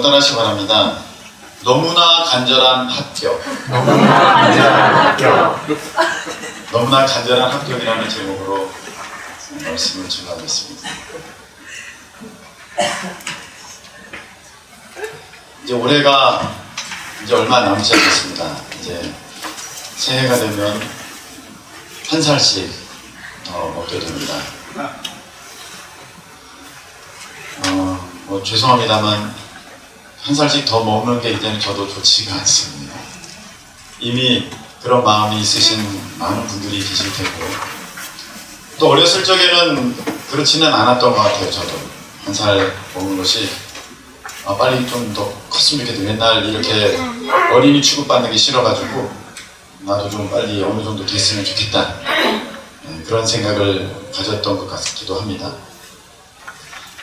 따라하시기 바랍니다. 너무나 간절한 합격. 너무나 간절한 합격이라는 제목으로 말씀을 전하겠습니다. 이제 올해가 이제 얼마 남지 않았습니다. 이제 새해가 되면 한 살씩 더 먹게 됩니다. 어, 뭐 죄송합니다만 한 살씩 더 먹는 게 이제는 저도 좋지가 않습니다. 이미 그런 마음이 있으신 많은 분들이 계실 테고 또 어렸을 적에는 그렇지는 않았던 것 같아요. 저도 한 살 먹는 것이 아, 빨리 좀 더 컸으면 좋겠다. 맨날 이렇게 어린이 취급받는 게 싫어가지고 나도 좀 빨리 어느 정도 됐으면 좋겠다. 네, 그런 생각을 가졌던 것 같기도 합니다.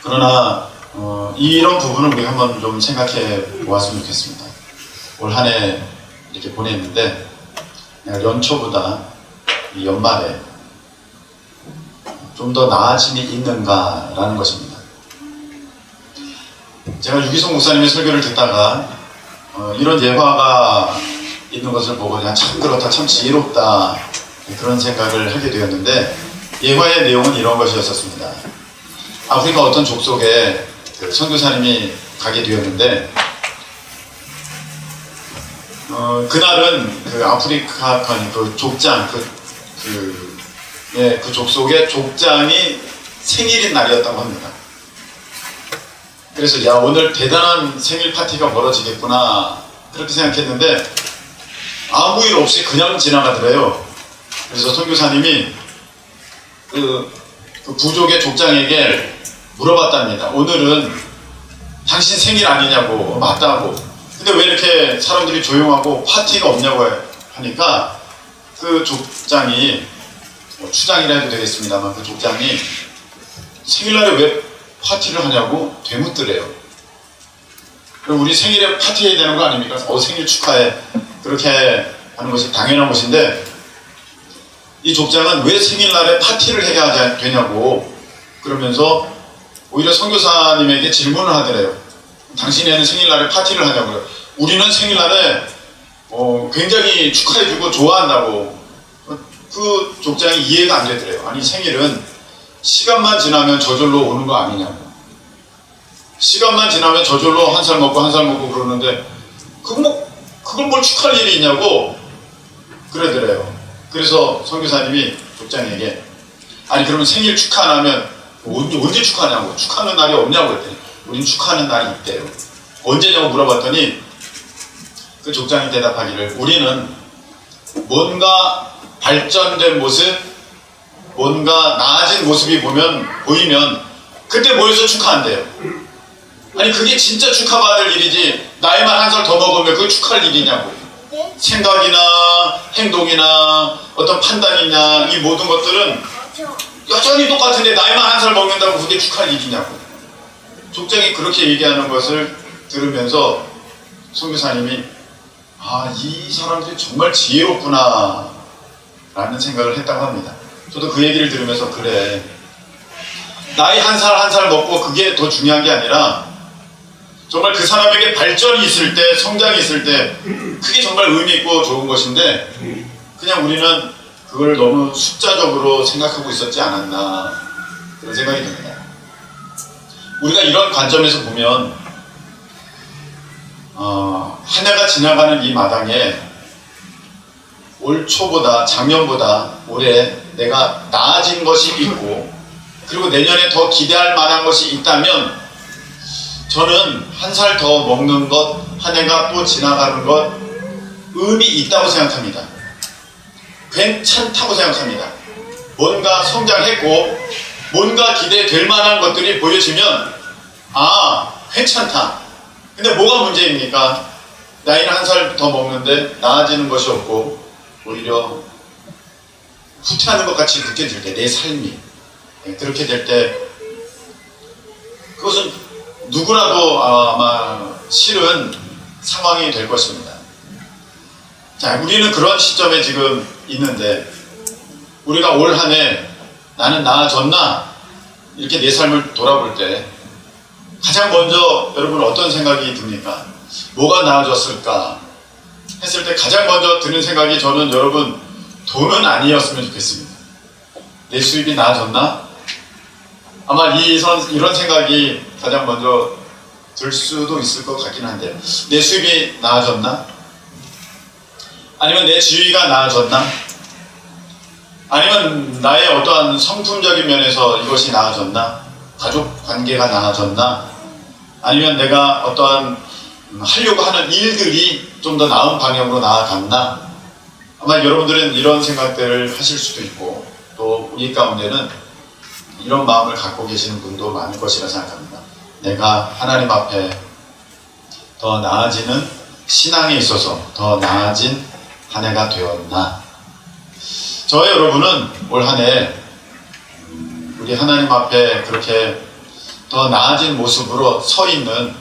그러나 어, 이런 부분을 우리 한번 좀 생각해 보았으면 좋겠습니다. 올 한 해 이렇게 보냈는데 연초보다 이 연말에 좀 더 나아짐이 있는가라는 것입니다. 제가 유기성 목사님의 설교를 듣다가 어, 이런 예화가 있는 것을 보고 그냥 참 그렇다, 참 지혜롭다 그런 생각을 하게 되었는데 예화의 내용은 이런 것이었었습니다. 아프리카 어떤 족속에 그 선교사님이 가게 되었는데 어, 그날은 그 아프리카 아니 그 족장 그, 그, 예, 그 족속의 족장이 생일인 날이었다고 합니다. 그래서 야 오늘 대단한 생일 파티가 벌어지겠구나 그렇게 생각했는데 아무 일 없이 그냥 지나가더래요. 그래서 선교사님이 그, 그 부족의 족장에게 물어봤답니다. 오늘은 당신 생일 아니냐고 맞다고. 근데 왜 이렇게 사람들이 조용하고 파티가 없냐고 하니까 그 족장이 뭐 추장이라 해도 되겠습니다만 그 족장이 생일날에 왜 파티를 하냐고 되묻더래요. 그럼 우리 생일에 파티해야 되는 거 아닙니까? 어 생일 축하해 그렇게 하는 것이 당연한 것인데 이 족장은 왜 생일날에 파티를 해야 되냐고 그러면서 오히려 선교사님에게 질문을 하더래요. 당신에는 생일날에 파티를 하냐고요. 우리는 생일날에 어, 굉장히 축하해주고 좋아한다고 그 족장이 이해가 안 되더래요. 아니 생일은 시간만 지나면 저절로 오는 거 아니냐고. 시간만 지나면 저절로 한 살 먹고 한 살 먹고 그러는데 그거 뭐 그걸 뭘 축하할 일이 있냐고 그러더래요. 그래서 선교사님이 족장에게 아니 그러면 생일 축하 안 하면 언제, 언제 축하하냐고 축하하는 날이 없냐고 그랬더니 우린 축하하는 날이 있대요. 언제냐고 물어봤더니 그 족장이 대답하기를 우리는 뭔가 발전된 모습, 뭔가 나아진 모습이 보면 보이면 그때 모여서 축하한대요. 아니 그게 진짜 축하받을 일이지 나이만 한 살 더 먹으면 그게 축하할 일이냐고. 생각이나 행동이나 어떤 판단이나 이 모든 것들은 여전히 똑같은데 나이만 한 살 먹는다고 그게 축하할 일이냐고. 족장이 그렇게 얘기하는 것을 들으면서 선교사님이 아, 이 사람들이 정말 지혜롭구나 라는 생각을 했다고 합니다. 저도 그 얘기를 들으면서 그래. 나이 한 살 한 살 먹고 그게 더 중요한 게 아니라 정말 그 사람에게 발전이 있을 때, 성장이 있을 때 그게 정말 의미 있고 좋은 것인데 그냥 우리는 그걸 너무 숫자적으로 생각하고 있었지 않았나 그런 생각이 듭니다. 우리가 이런 관점에서 보면 어, 한 해가 지나가는 이 마당에 올 초보다 작년보다 올해 내가 나아진 것이 있고 그리고 내년에 더 기대할 만한 것이 있다면 저는 한 살 더 먹는 것, 한 해가 또 지나가는 것 의미 있다고 생각합니다. 괜찮다고 생각합니다. 뭔가 성장했고 뭔가 기대될 만한 것들이 보여지면 아 괜찮다. 근데 뭐가 문제입니까? 나이는 한 살 더 먹는데 나아지는 것이 없고 오히려 후퇴하는 것 같이 느껴질 때 내 삶이 네, 그렇게 될 때 그것은 누구라도 아마 싫은 상황이 될 것입니다. 자, 우리는 그런 시점에 지금 있는데 우리가 올 한 해 나는 나아졌나 이렇게 내 삶을 돌아볼 때 가장 먼저 여러분 어떤 생각이 듭니까? 뭐가 나아졌을까? 했을 때 가장 먼저 드는 생각이 저는 여러분 돈은 아니었으면 좋겠습니다. 내 수입이 나아졌나? 아마 이 선- 이런 생각이 가장 먼저 들 수도 있을 것 같긴 한데 내 수입이 나아졌나? 아니면 내 지위가 나아졌나? 아니면 나의 어떠한 성품적인 면에서 이것이 나아졌나? 가족 관계가 나아졌나? 아니면 내가 어떠한 음, 하려고 하는 일들이 좀 더 나은 방향으로 나아갔나? 아마 여러분들은 이런 생각들을 하실 수도 있고 또 우리 가운데는 이런 마음을 갖고 계시는 분도 많을 것이라 생각합니다. 내가 하나님 앞에 더 나아지는 신앙에 있어서 더 나아진 한 해가 되었나? 저의 여러분은 올 한해 음, 우리 하나님 앞에 그렇게 더 나아진 모습으로 서 있는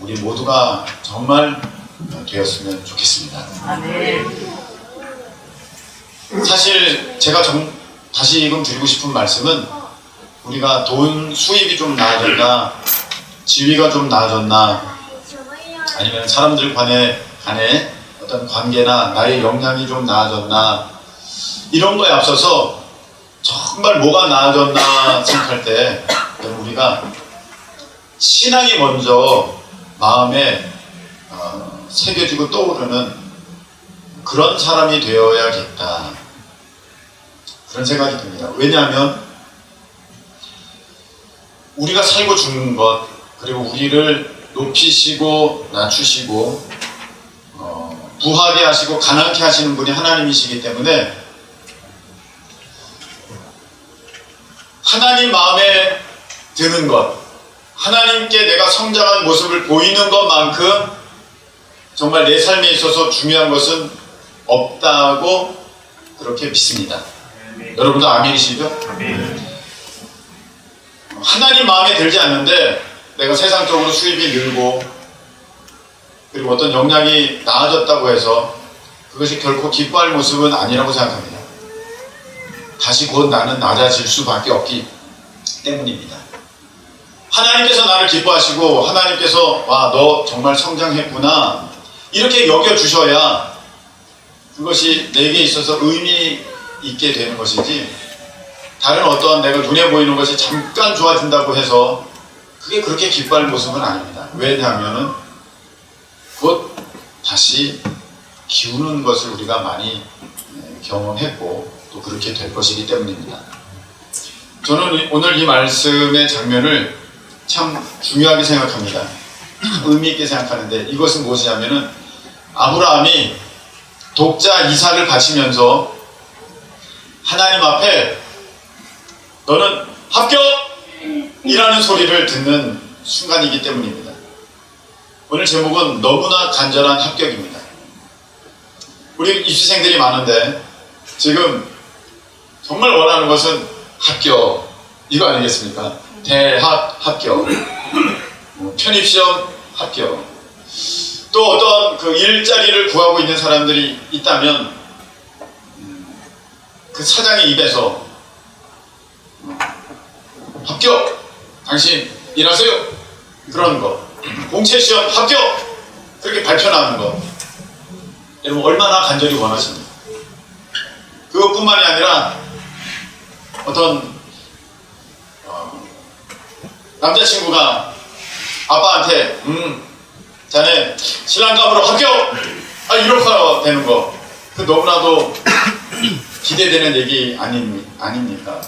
우리 모두가 정말 되었으면 좋겠습니다. 사실 제가 정- 다시금 드리고 싶은 말씀은 우리가 돈 수입이 좀 나아졌나, 지위가 좀 나아졌나, 아니면 사람들 간에, 간에 어떤 관계나 나의 역량이 좀 나아졌나, 이런 거에 앞서서 정말 뭐가 나아졌나 생각할 때 우리가 신앙이 먼저 마음에 어, 새겨지고 떠오르는 그런 사람이 되어야겠다. 그런 생각이 듭니다. 왜냐하면 우리가 살고 죽는 것 그리고 우리를 높이시고 낮추시고 어, 부하게 하시고 가난케 하시는 분이 하나님이시기 때문에 하나님 마음에 드는 것 하나님께 내가 성장한 모습을 보이는 것만큼 정말 내 삶에 있어서 중요한 것은 없다고 그렇게 믿습니다. 여러분도 아멘이시죠? 하나님 마음에 들지 않는데 내가 세상적으로 수입이 늘고 그리고 어떤 역량이 나아졌다고 해서 그것이 결코 기뻐할 모습은 아니라고 생각합니다. 다시 곧 나는 낮아질 수밖에 없기 때문입니다. 하나님께서 나를 기뻐하시고 하나님께서 와 너 정말 성장했구나 이렇게 여겨 주셔야 그것이 내게 있어서 의미 있게 되는 것이지 다른 어떠한 내가 눈에 보이는 것이 잠깐 좋아진다고 해서 그게 그렇게 기뻐할 모습은 아닙니다. 왜냐하면은 곧 다시 기우는 것을 우리가 많이 네, 경험했고 또 그렇게 될 것이기 때문입니다. 저는 오늘 이 말씀의 장면을 참 중요하게 생각합니다. 의미 있게 생각하는데 이것은 무엇이냐면은 아브라함이 독자 이삭을 바치면서 하나님 앞에 너는 합격이라는 소리를 듣는 순간이기 때문입니다. 오늘 제목은 너무나 간절한 합격입니다. 우리 입시생들이 많은데 지금 정말 원하는 것은 합격 이거 아니겠습니까? 대학 합격, 뭐 편입시험 합격. 또 어떤 그 일자리를 구하고 있는 사람들이 있다면 음, 그 사장의 입에서 어, 합격, 당신 일하세요 그런 거, 공채 시험 합격 그렇게 발표나는 거. 여러분 얼마나 간절히 원하십니까? 그것뿐만이 아니라 어떤 어, 남자친구가 아빠한테 음 자네 신랑감으로 합격 아 이렇게 되는 거 그 너무나도 기대되는 얘기 아니, 아닙니까?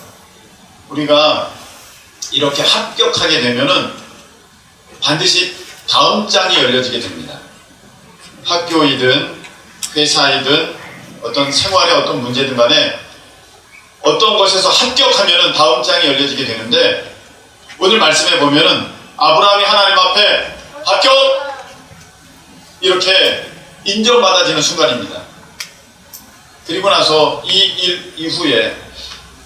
우리가 이렇게 합격하게 되면은 반드시 다음 장이 열려지게 됩니다. 학교이든 회사이든 어떤 생활의 어떤 문제든 간에 어떤 것에서 합격하면은 다음 장이 열려지게 되는데 오늘 말씀해 보면은 아브라함이 하나님 앞에 합격 이렇게 인정받아지는 순간입니다. 그리고 나서 이 일 이후에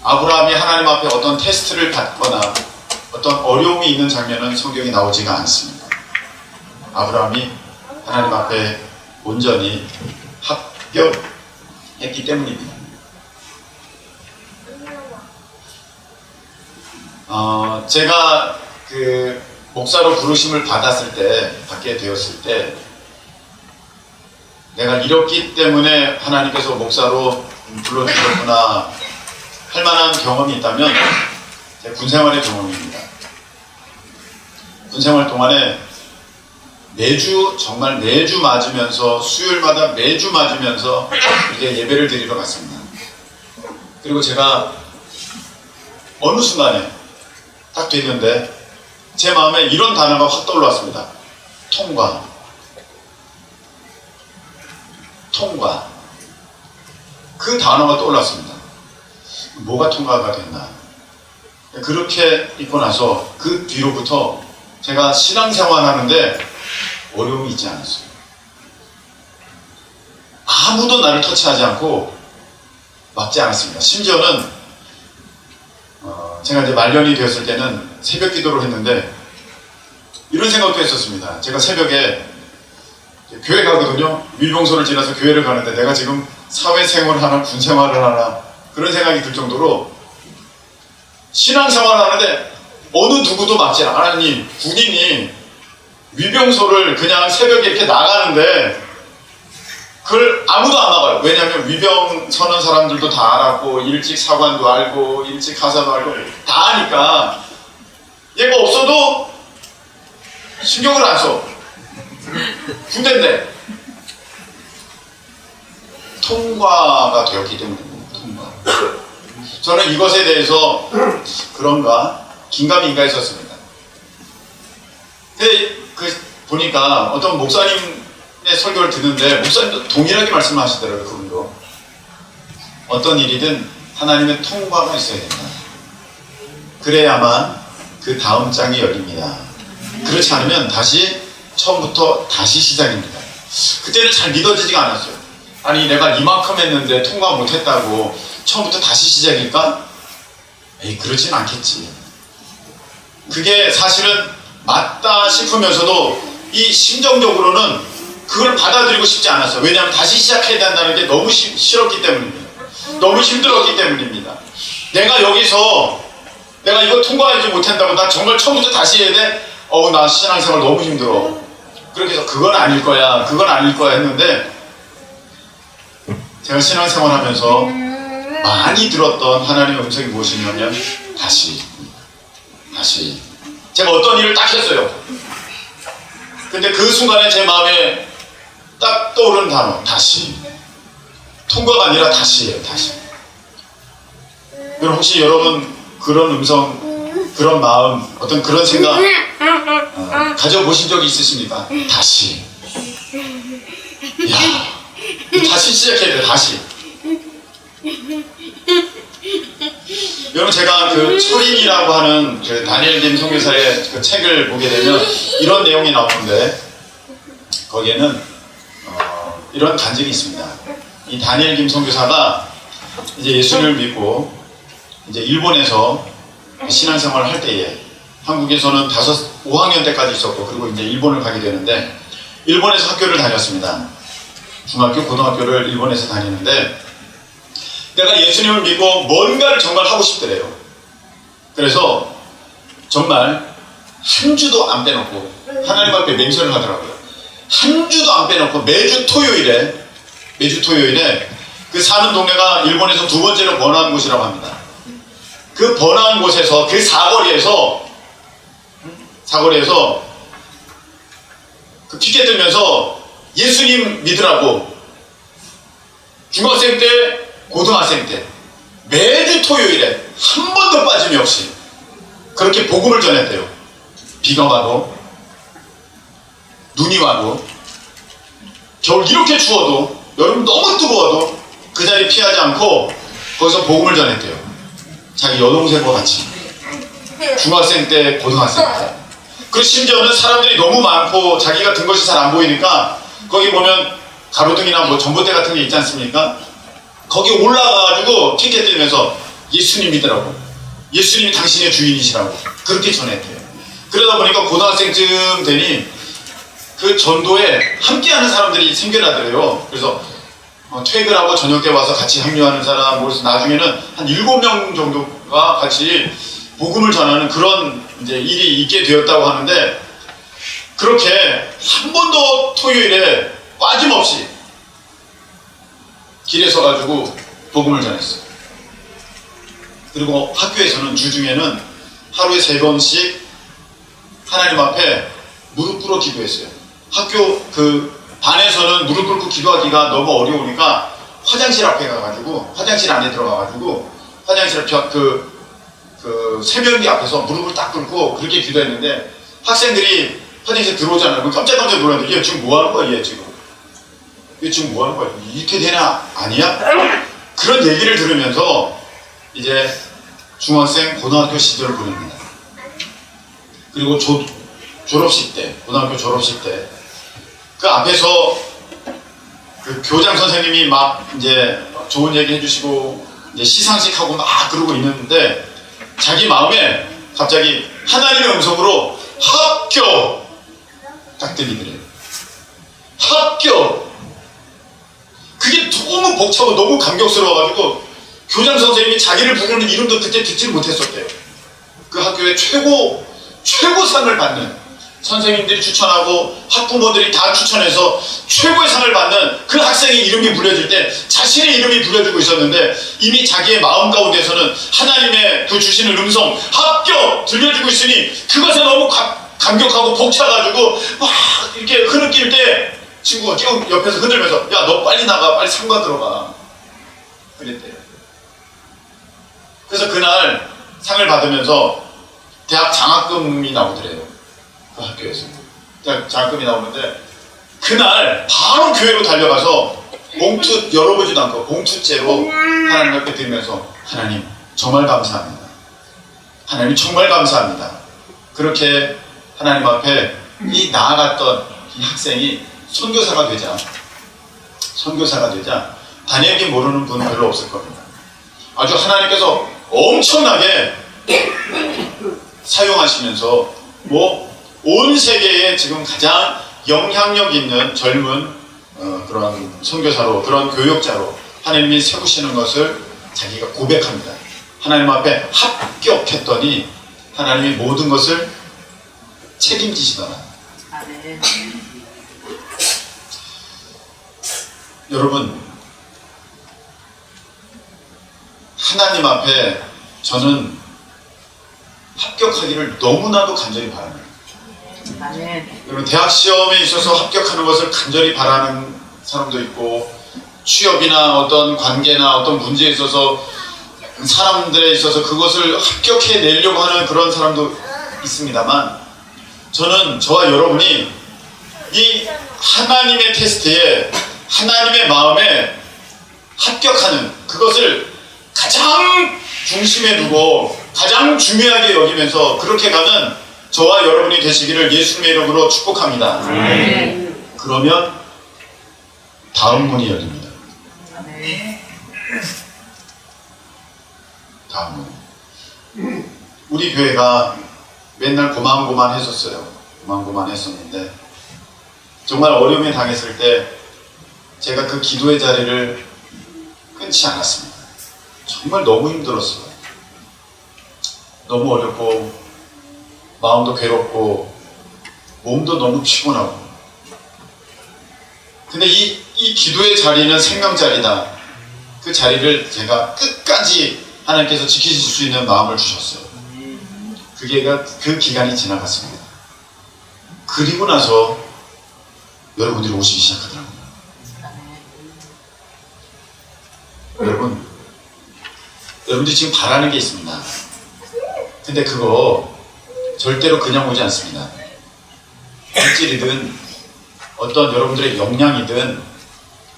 아브라함이 하나님 앞에 어떤 테스트를 받거나 어떤 어려움이 있는 장면은 성경에 나오지가 않습니다. 아브라함이 하나님 앞에 온전히 합격했기 때문입니다. 어, 제가 그 목사로 부르심을 받았을 때, 받게 되었을 때, 내가 이렇기 때문에 하나님께서 목사로 불러주셨구나 할 만한 경험이 있다면 제 군생활의 경험입니다. 군생활 동안에 매주 정말 매주 맞으면서 수요일마다 매주 맞으면서 이렇게 예배를 드리러 갔습니다. 그리고 제가 어느 순간에 딱 됐는데 제 마음에 이런 단어가 확 떠올랐습니다. 통과. 통과. 그 단어가 떠올랐습니다. 뭐가 통과가 됐나. 그렇게 있고 나서 그 뒤로부터 제가 신앙생활 하는데 어려움이 있지 않았어요. 아무도 나를 터치하지 않고 막지 않았습니다. 심지어는 어, 제가 이제 말년이 되었을 때는 새벽 기도를 했는데 이런 생각도 했었습니다. 제가 새벽에 교회 가거든요. 밀봉소를 지나서 교회를 가는데 내가 지금 사회생활을 하나 군생활을 하나 그런 생각이 들 정도로 신앙생활을 하는데 어느 누구도 않아. 하나님 군인이 위병소를 그냥 새벽에 이렇게 나가는데 그걸 아무도 안 막아요. 왜냐하면 위병 서는 사람들도 다 알았고 일찍 사관도 알고 일찍 가사도 알고 다 아니까 얘가 없어도 신경을 안 써. 군대인데 통과가 되었기 때문입니다. 통과. 저는 이것에 대해서 그런가 긴가민가 했었습니다. 근데 그 보니까 어떤 목사님의 설교를 듣는데 목사님도 동일하게 말씀하시더라고요. 그분도 어떤 일이든 하나님의 통과가 있어야 된다. 그래야만 그 다음 장이 열립니다. 그렇지 않으면 다시 처음부터 다시 시작입니다. 그때는 잘 믿어지지가 않았어요. 아니 내가 이만큼 했는데 통과 못했다고 처음부터 다시 시작일까? 에이 그렇진 않겠지. 그게 사실은 맞다 싶으면서도 이 심정적으로는 그걸 받아들이고 싶지 않았어요. 왜냐하면 다시 시작해야 된다는 게 너무 시- 싫었기 때문입니다. 너무 힘들었기 때문입니다. 내가 여기서 내가 이거 통과하지 못한다고 나 정말 처음부터 다시 해야 돼? 어우 나 신앙생활 너무 힘들어. 그렇게 해서 그건 아닐 거야, 그건 아닐 거야 했는데 제가 신앙생활 하면서 많이 들었던 하나님의 음성이 무엇이냐면 다시 다시 제가 어떤 일을 딱 했어요. 근데 그 순간에 제 마음에 딱 떠오른 단어 다시. 통과가 아니라 다시예요 다시. 여러분 혹시 여러분 그런 음성 그런 마음 어떤 그런 생각 어, 가져보신 적이 있으십니까? 다시. 야 다시 시작해야 돼 다시 여러분 제가 그 철인이라고 하는 그 다니엘 님 선교사의 그 책을 보게 되면 이런 내용이 나오는데 거기에는 어, 이런 간증이 있습니다. 이 다니엘 김 선교사가 이제 예수님을 믿고 이제 일본에서 신앙생활을 할 때에 한국에서는 다섯 5학년 때까지 있었고 그리고 이제 일본을 가게 되는데 일본에서 학교를 다녔습니다. 중학교, 고등학교를 일본에서 다니는데 내가 예수님을 믿고 뭔가를 정말 하고 싶더래요. 그래서 정말 한 주도 안 빼놓고 하나님 앞에 맹세를 하더라고요. 한 주도 안 빼놓고 매주 토요일에 매주 토요일에 그 사는 동네가 일본에서 두 번째로 번화한 곳이라고 합니다. 그 번화한 곳에서 그 사거리에서 사거리에서 그 피켓 들면서 예수님 믿으라고 중학생 때 고등학생 때 매주 토요일에 한 번도 빠짐이 없이 그렇게 복음을 전했대요. 비가 와도 눈이 와도 겨울 이렇게 추워도 여름 너무 뜨거워도 그 자리 피하지 않고 거기서 복음을 전했대요. 자기 여동생과 같이 중학생 때 고등학생 때. 그 심지어는 사람들이 너무 많고 자기가 든 것이 잘 안 보이니까 거기 보면 가로등이나 뭐 전봇대 같은 게 있지 않습니까? 거기 올라가가지고 피켓 들면서 예수님 믿으라고. 예수님이 당신의 주인이시라고. 그렇게 전했대요. 그러다 보니까 고등학생쯤 되니 그 전도에 함께하는 사람들이 생겨나더래요. 그래서 어, 퇴근하고 저녁 때 와서 같이 합류하는 사람 그래서 나중에는 한 일곱 명 정도가 같이 복음을 전하는 그런 이제 일이 있게 되었다고 하는데 그렇게 한 번도 토요일에 빠짐없이 길에 서가지고 복음을 전했어요. 그리고 학교에서는 주중에는 하루에 세 번씩 하나님 앞에 무릎 꿇어 기도했어요. 학교 그 반에서는 무릎 꿇고 기도하기가 너무 어려우니까 화장실 앞에 가가지고 화장실 안에 들어가가지고 화장실 벽 그, 그 세면기 앞에서 무릎을 딱 꿇고 그렇게 기도했는데 학생들이 화장실 들어오잖아요. 깜짝깜짝 놀랐는데 얘 지금 뭐 하는 거야 얘 지금 얘 지금 뭐 하는 거야 이렇게 되나 아니야? 그런 얘기를 들으면서 이제 중학생 고등학교 시절을 보냅니다. 그리고 조, 졸업식 때 고등학교 졸업식 때 그 앞에서 그 교장 선생님이 막 이제 좋은 얘기 해주시고 이제 시상식 하고 막 그러고 있는데 자기 마음에 갑자기 하나님의 음성으로 합격 딱 들리더래요. 합격 그게 너무 벅차고 너무 감격스러워가지고 교장 선생님이 자기를 부르는 이름도 그때 듣지를 못했었대요. 그 학교의 최고 최고 상을 받는 선생님들이 추천하고 학부모들이 다 추천해서 최고의 상을 받는 그 학생의 이름이 불려질 때 자신의 이름이 불려지고 있었는데 이미 자기의 마음 가운데서는 하나님의 그 주시는 음성 합격 들려지고 있으니 그것에 너무 감, 감격하고 벅차가지고 막 이렇게 흐느낄 때 친구가 끼어 옆에서 흔들면서 야 너 빨리 나가 빨리 상 받으러 가 그랬대요. 그래서 그날 상을 받으면서 대학 장학금이 나오더래요. 그 학교에서. 대학 장학금이 나오는데 그날 바로 교회로 달려가서 봉투 열어보지도 않고 봉투째로 하나님 앞에 드리면서 하나님 정말 감사합니다. 하나님 정말 감사합니다. 그렇게 하나님 앞에 이 나아갔던 이 학생이 선교사가 되자 선교사가 되자 다니엘이 모르는 분은 별로 없을 겁니다. 아주 하나님께서 엄청나게 사용하시면서 뭐 온 세계에 지금 가장 영향력 있는 젊은 어, 그런 선교사로 그런 교역자로 하나님이 세우시는 것을 자기가 고백합니다. 하나님 앞에 합격했더니 하나님이 모든 것을 책임지시더라. 아멘. 여러분 하나님 앞에 저는 합격하기를 너무나도 간절히 바랍니다. 여러분 대학 시험에 있어서 합격하는 것을 간절히 바라는 사람도 있고 취업이나 어떤 관계나 어떤 문제에 있어서 사람들에 있어서 그것을 합격해 내려고 하는 그런 사람도 있습니다만 저는 저와 여러분이 이 하나님의 테스트에 하나님의 마음에 합격하는 그것을 가장 중심에 두고 가장 중요하게 여기면서 그렇게 가는 저와 여러분이 되시기를 예수님의 이름으로 축복합니다. 그러면 다음 문이 열립니다. 다음 문. 우리 교회가 맨날 고만고만 했었어요. 고만고만 했었는데 정말 어려움에 당했을 때 제가 그 기도의 자리를 끊지 않았습니다. 정말 너무 힘들었어요. 너무 어렵고 마음도 괴롭고 몸도 너무 피곤하고 근데 이, 이 기도의 자리는 생명 자리다. 그 자리를 제가 끝까지 하나님께서 지키실 수 있는 마음을 주셨어요. 그게가 그 기간이 지나갔습니다. 그리고 나서 여러분들이 오시기 시작하더라고요. 여러분, 여러분들이 지금 바라는 게 있습니다. 근데 그거 절대로 그냥 오지 않습니다. 물질이든 어떤 여러분들의 역량이든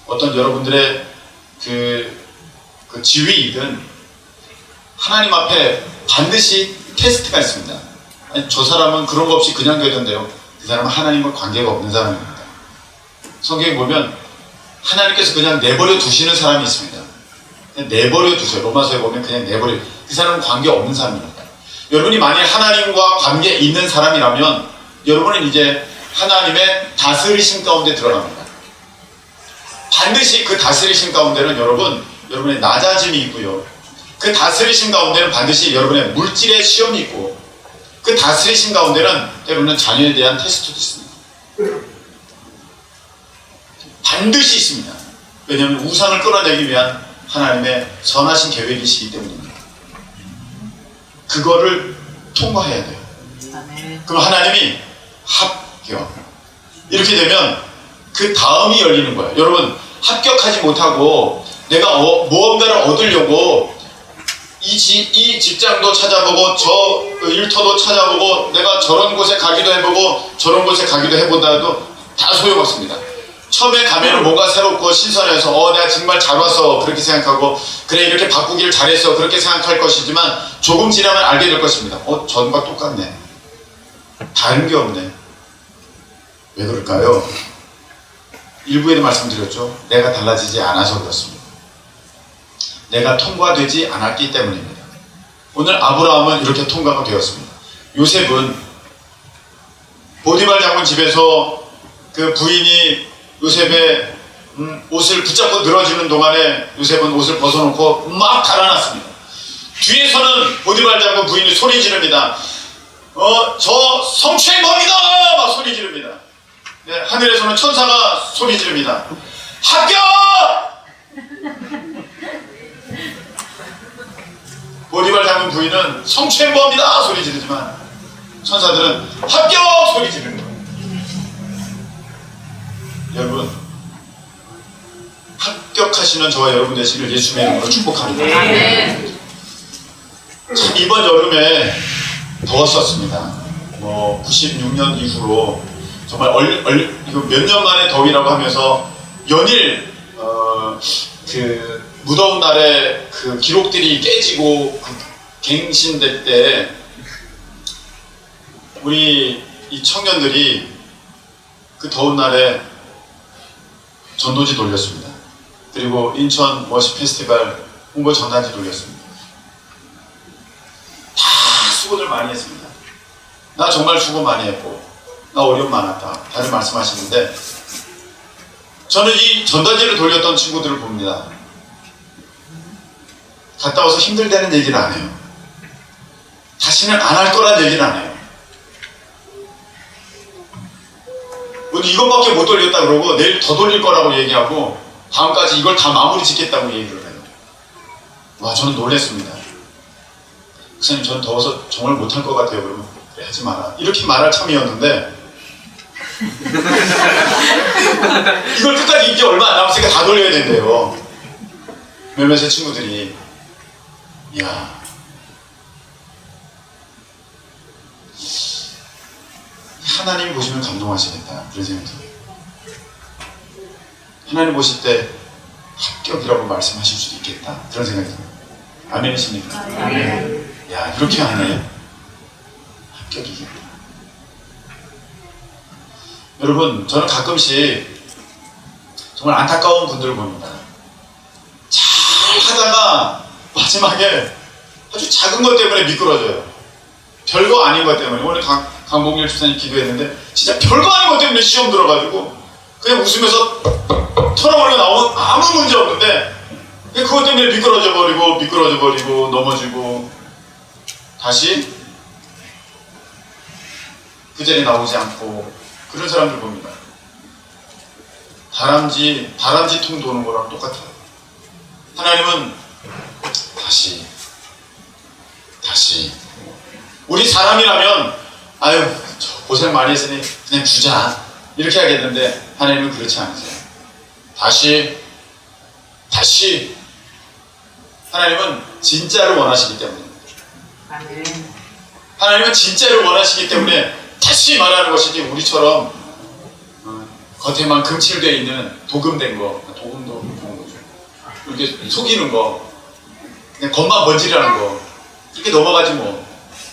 어떤 여러분들의 그, 그 지위이든 하나님 앞에 반드시 테스트가 있습니다. 아니, 저 사람은 그런 거 없이 그냥 되던데요. 그 사람은 하나님과 관계가 없는 사람입니다. 성경에 보면 하나님께서 그냥 내버려 두시는 사람이 있습니다. 그냥 내버려 두세요. 로마서에 보면 그냥 내버려. 그 사람은 관계 없는 사람입니다. 여러분이 만약 하나님과 관계 있는 사람이라면 여러분은 이제 하나님의 다스리심 가운데 들어갑니다. 반드시 그 다스리심 가운데는 여러분, 여러분의 낮아짐이 있고요. 그 다스리심 가운데는 반드시 여러분의 물질의 시험이 있고 그 다스리심 가운데는 때로는 자녀에 대한 테스트도 있습니다. 반드시 있습니다. 왜냐하면 우상을 끌어내기 위한 하나님의 선하신 계획이시기 때문입니다. 그거를 통과해야 돼요. 그럼 하나님이 합격. 이렇게 되면 그 다음이 열리는 거예요. 여러분, 합격하지 못하고 내가 어- 무언가를 얻으려고 이, 지, 이 직장도 찾아보고 저 일터도 찾아보고 내가 저런 곳에 가기도 해보고 저런 곳에 가기도 해보다도 다 소용없습니다. 처음에 가면은 뭔가 새롭고 신선해서 어 내가 정말 잘 왔어 그렇게 생각하고 그래 이렇게 바꾸기를 잘했어 그렇게 생각할 것이지만 조금 지나면 알게 될 것입니다. 어 전과 똑같네. 다른 게 없네. 왜 그럴까요? 일부에도 말씀드렸죠. 내가 달라지지 않아서 그렇습니다. 내가 통과되지 않았기 때문입니다. 오늘 아브라함은 이렇게 통과가 되었습니다. 요셉은 보디발 장군 집에서 그 부인이 요셉의 음, 옷을 붙잡고 늘어지는 동안에 요셉은 옷을 벗어놓고 막 달아났습니다. 뒤에서는 보디발 장군 부인이 소리 지릅니다. 어, 저 성추행범이다! 막 소리 지릅니다. 네, 하늘에서는 천사가 소리 지릅니다. 합격! 보디발 장군 부인은 성추행범이다! 소리 지르지만 천사들은 합격! 소리 거예요. 여러분, 합격하시는 저와 여러분 되시길 예수님의 이름으로 축복합니다. 아멘. 참 이번 여름에 더웠었습니다. 뭐 96년 이후로 정말 얼, 얼, 이거 몇년 만에 더위라고 하면서 연일 어, 그 무더운 날에 그 기록들이 깨지고 그 갱신될 때 우리 이 청년들이 그 더운 날에 전도지 돌렸습니다. 그리고 인천 워시 페스티벌 홍보 전단지 돌렸습니다. 다 수고들 많이 했습니다. 나 정말 수고 많이 했고, 나 어려움 많았다. 다들 말씀하시는데, 저는 이 전단지를 돌렸던 친구들을 봅니다. 갔다 와서 힘들다는 얘기를 안 해요. 다시는 안 할 거란 얘기를 안 해요. 오늘 이것밖에 못 돌렸다 그러고 내일 더 돌릴 거라고 얘기하고 다음까지 이걸 다 마무리 짓겠다고 얘기를 해요. 와 저는 놀랬습니다. 목사님 전 더워서 정말 못할 것 같아요. 그러면 그래 하지 마라. 이렇게 말할 참이었는데 이걸 끝까지 이제 얼마 안 남았으니까 다 돌려야 된대요. 몇몇 의 친구들이 이야 하나님 보시면 감동하시겠다 그런 생각이 들어요. 하나님 보실 때 합격이라고 말씀하실 수도 있겠다 그런 생각이 들어요. 아멘이십니까? 아멘. 야 이렇게 하네 합격이겠다 여러분 저는 가끔씩 정말 안타까운 분들을 봅니다 잘 하다가 마지막에 아주 작은 것 때문에 미끄러져요 별거 아닌 것 때문에 오늘 강, 강봉일 집사님 기도했는데 진짜 별거 아닌 것 때문에 시험 들어가지고 그냥 웃으면서 털어버리고 나오면 아무 문제 없는데 그것 때문에 미끄러져 버리고 미끄러져 버리고 넘어지고 다시 그 자리에 나오지 않고 그런 사람들 봅니다. 다람쥐 다람쥐 통 도는 거랑 똑같아요. 하나님은 다시 다시 우리 사람이라면 아유 저 고생 많이 했으니 그냥 주자. 이렇게 하겠는데 하나님은 그렇지 않으세요. 다시 다시. 하나님은 진짜를 원하시기 때문에. 아멘. 하나님은 진짜를 원하시기 때문에 다시 말하는 것이지 우리처럼 어, 겉에만 금칠되어 있는 도금된 거 도금도 좋은 거죠. 이렇게 속이는 거 그냥 겉만 번지르는 거. 이렇게 넘어가지 뭐.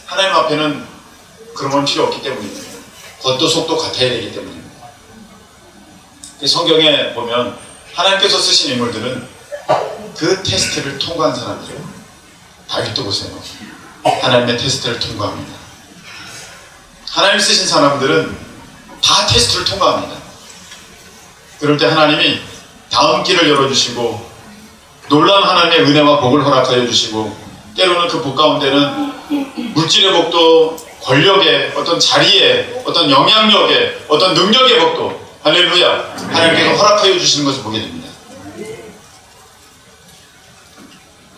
하나님 앞에는 그런 건 필요 없기 때문입니다 겉도 속도 같아야 되기 때문입니다 이 성경에 보면 하나님께서 쓰신 인물들은 그 테스트를 통과한 사람들이에요 다윗도 보세요 하나님의 테스트를 통과합니다. 하나님 쓰신 사람들은 다 테스트를 통과합니다. 그럴 때 하나님이 다음 길을 열어주시고 놀라운 하나님의 은혜와 복을 허락하여 주시고 때로는 그 복 가운데는 물질의 복도 권력에 어떤 자리에 어떤 영향력에 어떤 능력의 법도 할렐루야 하나님께서 허락하여 주시는 것을 보게 됩니다.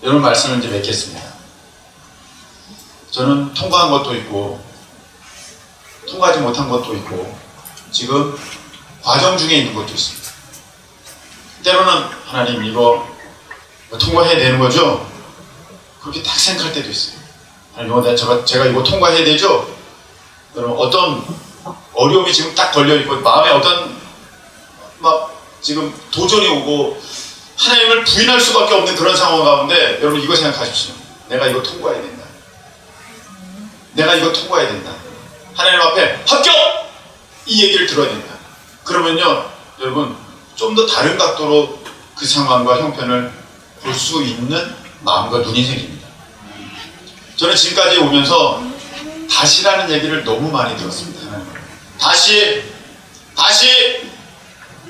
이런 말씀을 이제 맺겠습니다. 저는 통과한 것도 있고 통과하지 못한 것도 있고 지금 과정 중에 있는 것도 있습니다. 때로는 하나님 이거 통과해야 되는 거죠? 그렇게 딱 생각할 때도 있어요. 하나님 이거 내가 제가, 제가 이거 통과해야 되죠? 여러분 어떤 어려움이 지금 딱 걸려 있고 마음에 어떤 막 지금 도전이 오고 하나님을 부인할 수밖에 없는 그런 상황 가운데 여러분 이거 생각하십시오. 내가 이거 통과해야 된다. 내가 이거 통과해야 된다. 하나님 앞에 합격! 이 얘기를 들어야 된다. 그러면요, 여러분 좀 더 다른 각도로 그 상황과 형편을 볼 수 있는 마음과 눈이 생깁니다. 저는 지금까지 오면서 다시라는 얘기를 너무 많이 들었습니다. 다시, 다시,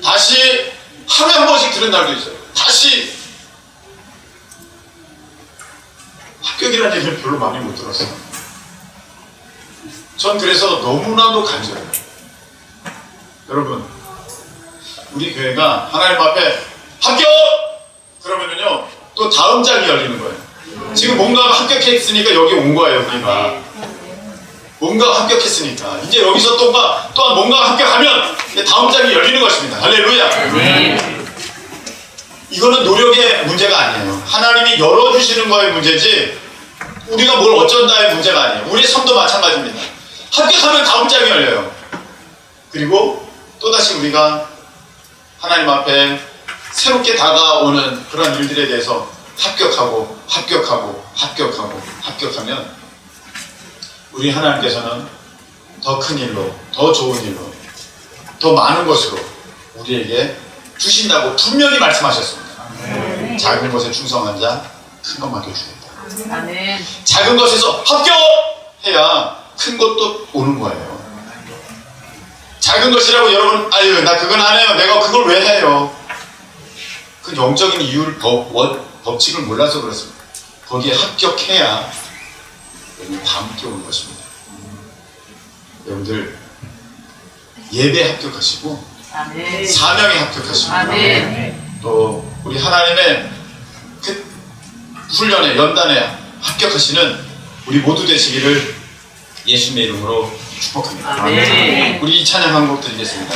다시 하루에 한 번씩 들은 날도 있어요. 다시 합격이라는 얘기를 별로 많이 못 들었어요. 전 그래서 너무나도 간절해요. 여러분, 우리 교회가 하나님 앞에 합격! 그러면은요, 또 다음 장이 열리는 거예요. 지금 뭔가가 합격했으니까 여기 온 거예요, 우리가. 뭔가가 합격했으니까. 이제 여기서 또가, 또한 뭔가가 합격하면 다음 장이 열리는 것입니다. 할렐루야! 이거는 노력의 문제가 아니에요. 하나님이 열어주시는 거의 문제지, 우리가 뭘 어쩐다의 문제가 아니에요. 우리의 삶도 마찬가지입니다. 합격하면 다음 장이 열려요. 그리고 또다시 우리가 하나님 앞에 새롭게 다가오는 그런 일들에 대해서 합격하고 합격하고 합격하고 합격하면 우리 하나님께서는 더 큰 일로 더 좋은 일로 더 많은 것으로 우리에게 주신다고 분명히 말씀하셨습니다. 작은 것에 충성한 자 큰 것 맡겨주겠다. 아멘. 작은 것에서 합격해야 큰 것도 오는 거예요. 작은 것이라고 여러분, 아유, 나 그건 안 해요. 내가 그걸 왜 해요? 그 영적인 이유를, 법, 원, 법칙을 몰라서 그렇습니다. 거기에 합격해야 여러분 다 함께 오는 것입니다. 여러분들, 예배 합격하시고, 아멘. 사명에 합격하시고, 아멘. 또 우리 하나님의 그 훈련에 연단에 합격하시는 우리 모두 되시기를 예수님의 이름으로 축복합니다. 아멘. 우리 이 찬양 한곡 드리겠습니다.